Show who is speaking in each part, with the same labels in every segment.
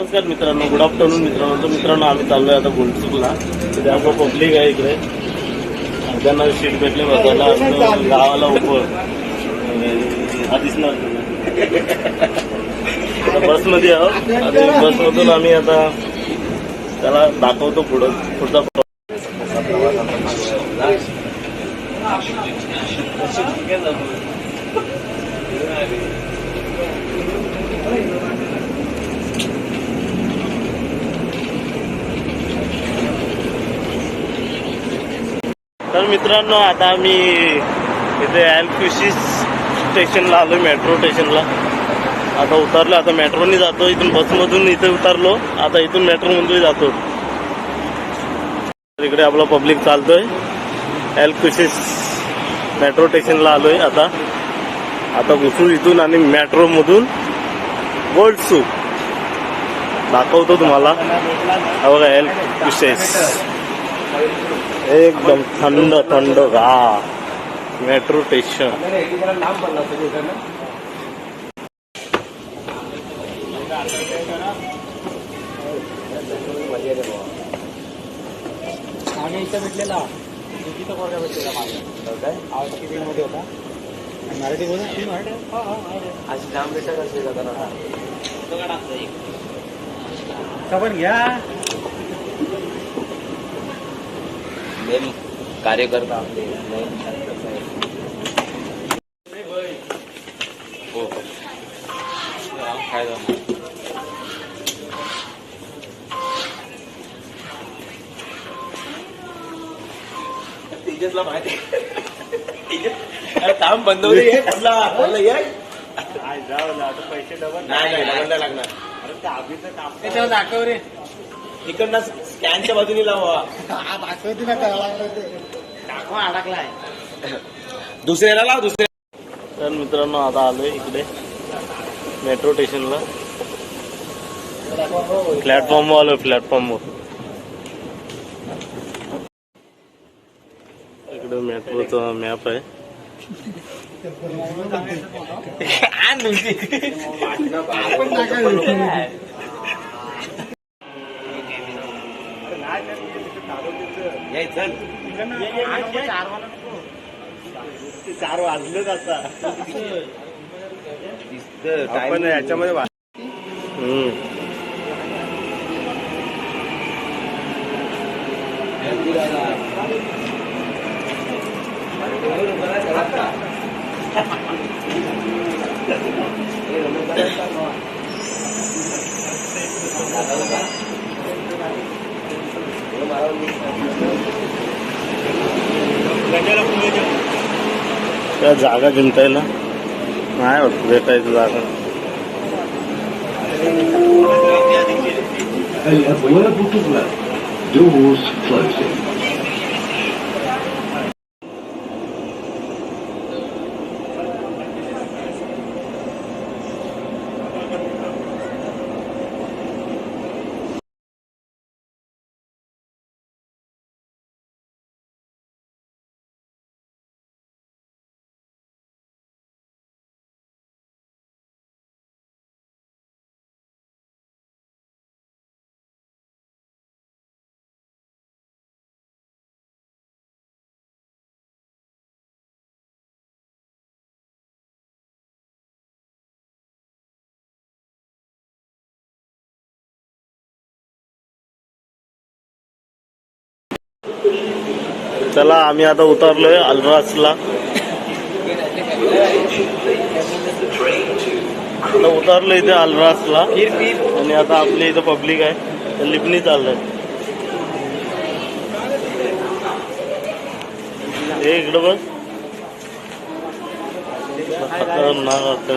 Speaker 1: नमस्कार मित्रांनो good afternoon मित्रांनो. तर मित्रांनो आम्ही चाललोय आता गुलचूकला तिथे आपलं पब्लिक आहे इकडे. त्यांना सीट भेटली बसायला गावाला उभं. हा दिसणार बसमध्ये आहोत. आणि बसमधून आम्ही आता त्याला दाखवतो पुढं. पुढचा प्रवास. मित्रांनो आता मी इथे एलक्युसिस स्टेशनला आलो मेट्रो स्टेशनला. आता उतरलो आता मेट्रोने जातो इथून बसमधून इथे उतरलो आता इथून मेट्रोमधून जातो. इकडे आपला पब्लिक चालतोय. एलक्युसिस मेट्रो स्टेशनला आलोय आता. आता घुसू इथून आणि मेट्रोमधून. गोल्ड सू. दाखवतो तुम्हाला. हा बघा एलक्युसिस एकदम थंड थंड. गा मेट्रो स्टेशन.
Speaker 2: मागे इथं भेटलेला. चुकीचा पोरगा भेटलेला मागे. आवाज किती मध्ये होता? मराठी बोल? ती मराठी? आज जाम भेटत असेल खबर घ्या
Speaker 3: मेन कार्यकर्ता आपले मेन हो. काय झालं तेजसला माहिती. काम बंद
Speaker 1: पैसे डबल
Speaker 3: नाही नाही डबल नाही लागणार.
Speaker 2: त्याच्यावर दाखव रे.
Speaker 3: तिकडनं स्कॅनच्या बाजूने लावा.
Speaker 2: दाखवा अडकलाय.
Speaker 3: दुसऱ्याला लाव दुसऱ्या.
Speaker 1: तर मित्रांनो आता आलोय इकडे मेट्रो स्टेशनला प्लॅटफॉर्मवर आलोय प्लॅटफॉर्मवर इकडे मेट्रोचा मॅप आहे.
Speaker 3: ये चल.
Speaker 1: चार वाजलेच आता.
Speaker 3: दिसतं
Speaker 1: आपण याच्यामध्ये हम्म. त्या जागा जिंकायला नाही वाटत भेटायचं जागा
Speaker 4: A laboratory lab. Doors closing.
Speaker 1: चला आम्ही आता उतरलोय अल्रासला आता उतरलो इथे अल्रासला आणि आता आपल्या इथं पब्लिक आहे. तर लिपणी चाललंय. हे इकडं बघ. खतरनाक असतं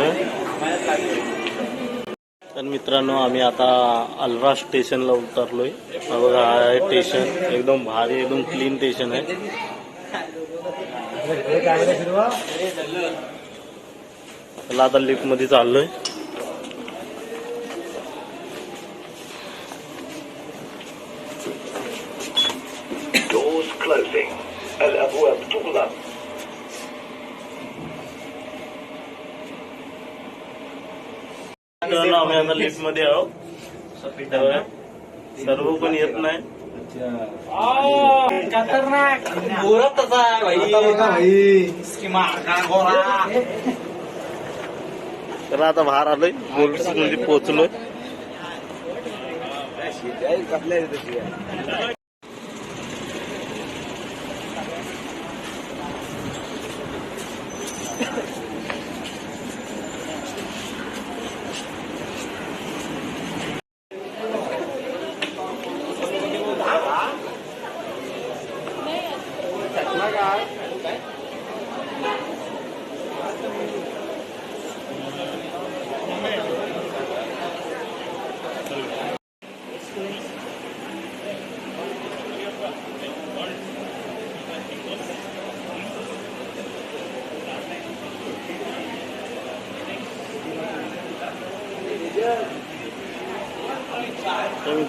Speaker 1: तर मित्रांनो आम्ही आता अलरा स्टेशनला उतरलोय. बघा आहे स्टेशन. एकदम भारी एकदम क्लीन स्टेशन आहे. चला आता लिफ्टमध्ये चाललोय.
Speaker 4: Doors
Speaker 1: मित्रांनो आम्ही आता लिफ्टमध्ये आहोत. सर्व पण येत नाही.
Speaker 2: खतरनाक. तसा भाई.
Speaker 1: तर आता बाहेर आलोय. गोल्डमध्ये पोहोचलोय.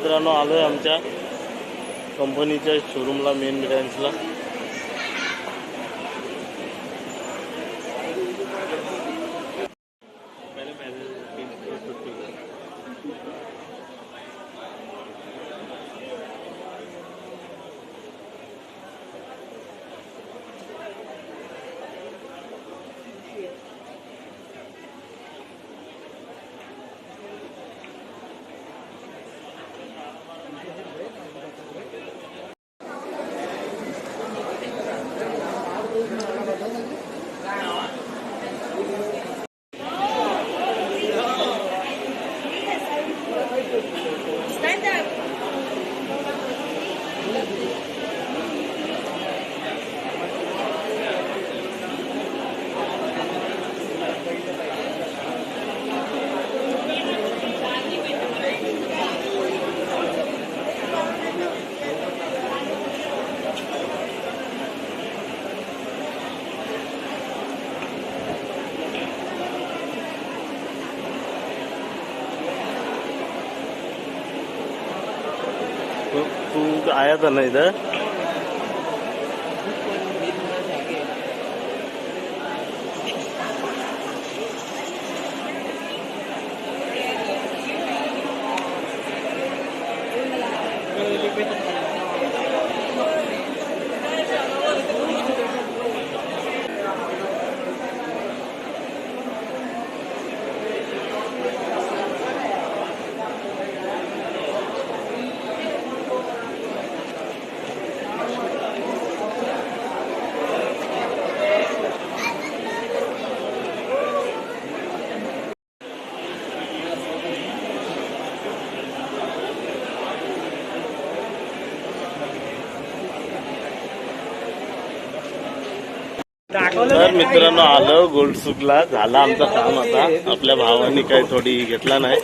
Speaker 1: मित्रांनो आलो आहे आमच्या कंपनीच्या शोरूमला मेन ब्रँचला तू आया था ना इधर तर मित्रांनो आलं गोल्ड सुकला झाला आमचं काम आता. आपल्या भावानी काही थोडी घेतला नाही.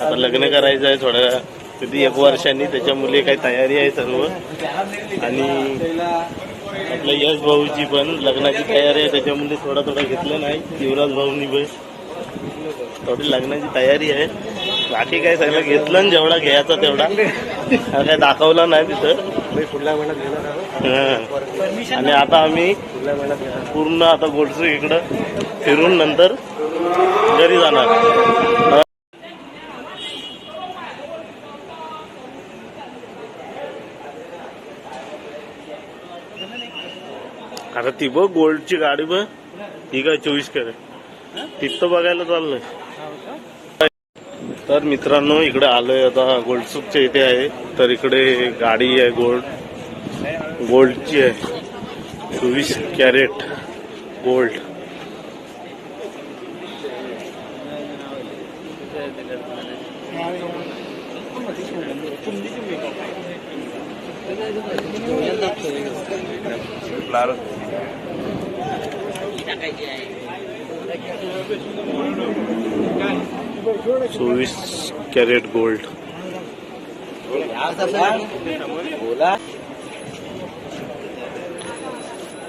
Speaker 1: आता लग्न करायचं आहे थोड्या किती एक वर्षांनी त्याच्या मुली काही तयारी आहे सर्व. आणि आपल्या यश भाऊची पण लग्नाची तयारी आहे त्याच्यामुळे थोडा थोडा घेतलं नाही. युवराज भाऊनी पण थोडी लग्नाची तयारी आहे. बाकी काय सगळं घेतलं जेवढा घ्यायचा तेवढा. काय दाखवला नाही तिथं.
Speaker 3: पुढल्या महिन्यात घेणार आहोत.
Speaker 1: हा. आणि आता आम्ही
Speaker 3: पुढल्या महिन्यात घेणार
Speaker 1: पूर्ण आता गोडसू इकडं फिरून नंतर घरी जाणार. आता ती बघ गोल्डची गाडी बघ. ही काय चोवीस कॅरेट. तिथं बघायला चाललंय. तर मित्रांनो इकडे आलोय आता गोल्डसुकच्या इथे आहे. तर इकडे गाडी आहे गोल्ड. गोल्डची आहे. चोवीस कॅरेट गोल्ड. चोवीस कॅरेट गोल्ड.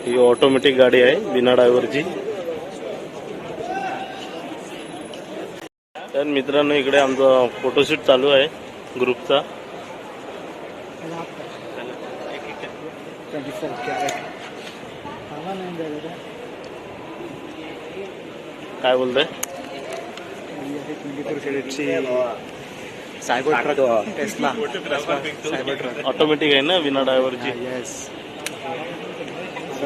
Speaker 1: ही ऑटोमॅटिक गाडी आहे बिना ड्रायव्हरची. तर मित्रांनो इकडे आमचा फोटोशूट चालू आहे ग्रुपचा. काय बोलताय?
Speaker 2: ट्वेंटी फोर कॅरेटची Cybertruck Tesla Cybertruck
Speaker 1: automatic आहे ना विना ड्रायव्हरची
Speaker 2: येस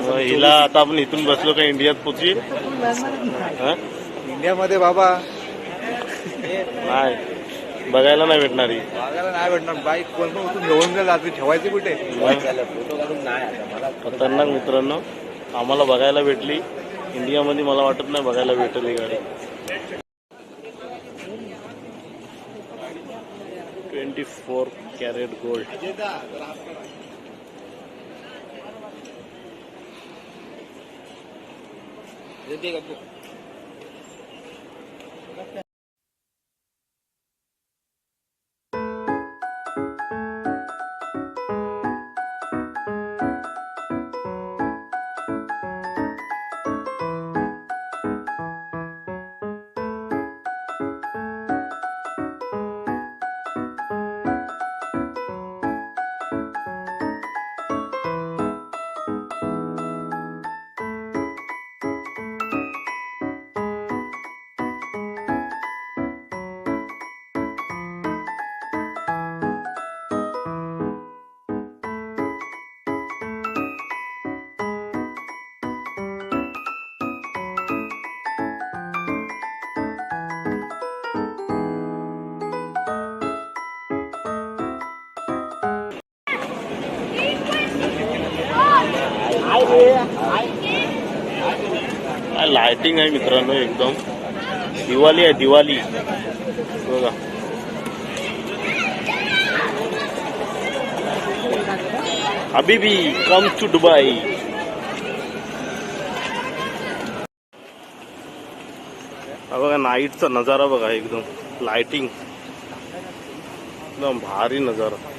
Speaker 1: हिला आता आपण इथून बसलो का इंडियात पोची हा?
Speaker 2: इंडियामध्ये बाबा.
Speaker 1: नाही. बघायला नाही भेटणार ही.
Speaker 2: बघायला नाही भेटणार. बाईक कोण पण घेऊन गेला ठेवायची कुठे?
Speaker 3: फोटो काढून नाही आता. मला
Speaker 1: खतरनाक मित्रांनो आम्हाला बघायला भेटली. इंडियामध्ये मला वाटत नाही बघायला भेटेल ही गाडी. ट्वेंटी फोर कॅरेट गोल्ड काय लाइटिंग आहे मित्रांनो एकदम. दिवाळी आहे दिवाळी. बघा. हबीबी कम टू दुबई हा बघा नाईटचा नजारा बघा एकदम. लाइटिंग एकदम भारी नजारा.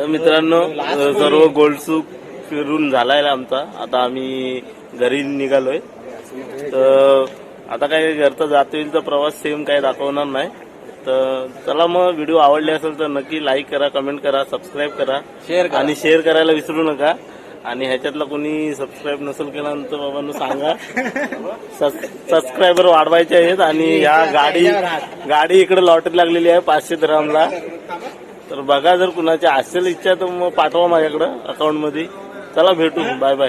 Speaker 1: तर मित्रांनो सर्व गोल्डसूक फिरून झालाय आमचा. आता आम्ही घरी निघालोय. तर आता काय घरचा जातोयचा प्रवास सेम काय दाखवणार नाही. तर चला मग व्हिडिओ आवडले असेल तर नक्की लाईक करा कमेंट करा सबस्क्राईब करा.
Speaker 2: शेअर
Speaker 1: आणि शेअर करायला विसरू नका. आणि ह्याच्यातला कोणी सबस्क्राईब नसेल केला तर बाबांनो सांगा. सबस्क्रायबर वाढवायचे आहेत आणि या गाडी गाडी इकडे लॉटरी लागलेली आहे पाचशे ग्रामला तर बघा जर कुणाची असेल इच्छा तर मग पाठवा माझ्याकडं अकाउंटमध्ये. चला भेटू. Bye bye.